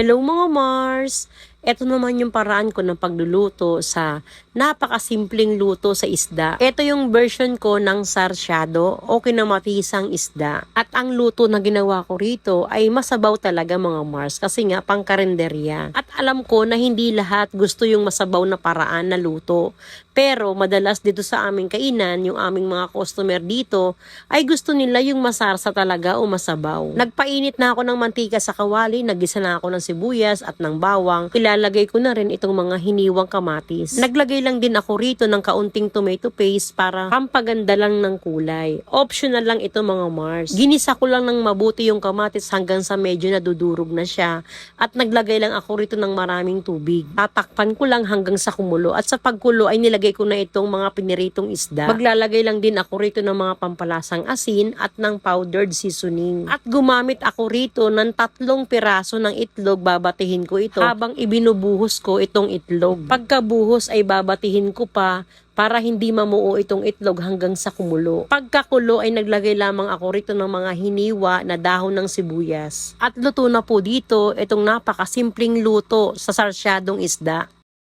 Hello mga Mars! Ito naman yung paraan ko ng pagluluto sa napakasimpleng luto sa isda. Ito yung version ko ng sarsyado o kinamatisang isda. At ang luto na ginawa ko rito ay masabaw talaga mga Mars kasi nga pang karinderya. At alam ko na hindi lahat gusto yung masabaw na paraan na luto. Pero madalas dito sa aming kainan, yung aming mga customer dito, ay gusto nila yung masarsa talaga o masabaw. Nagpainit na ako ng mantika sa kawali, nagisa na ako ng sibuyas at ng bawang. Ilalagay ko na rin itong mga hiniwang kamatis. Naglagay lang din ako rito ng kaunting tomato paste para pampaganda lang ng kulay. Optional lang ito mga Mars. Ginisa ko lang ng mabuti yung kamatis hanggang sa medyo nadudurog na siya at naglagay lang ako rito ng maraming tubig. Tatakpan ko lang hanggang sa kumulo at sa pagkulo ay nilagay ko na itong mga piniritong isda. Maglalagay lang din ako rito ng mga pampalasang asin at ng powdered seasoning. At gumamit ako rito ng tatlong piraso ng itlog, babatihin ko ito habang ibinubuhos ko itong itlog. Pagkabuhos ay babatihin ko pa para hindi mamuo itong itlog hanggang sa kumulo. Pagkakulo ay naglagay lamang ako rito ng mga hiniwa na dahon ng sibuyas. At luto na po dito itong napakasimpleng luto sa sarsyadong isda.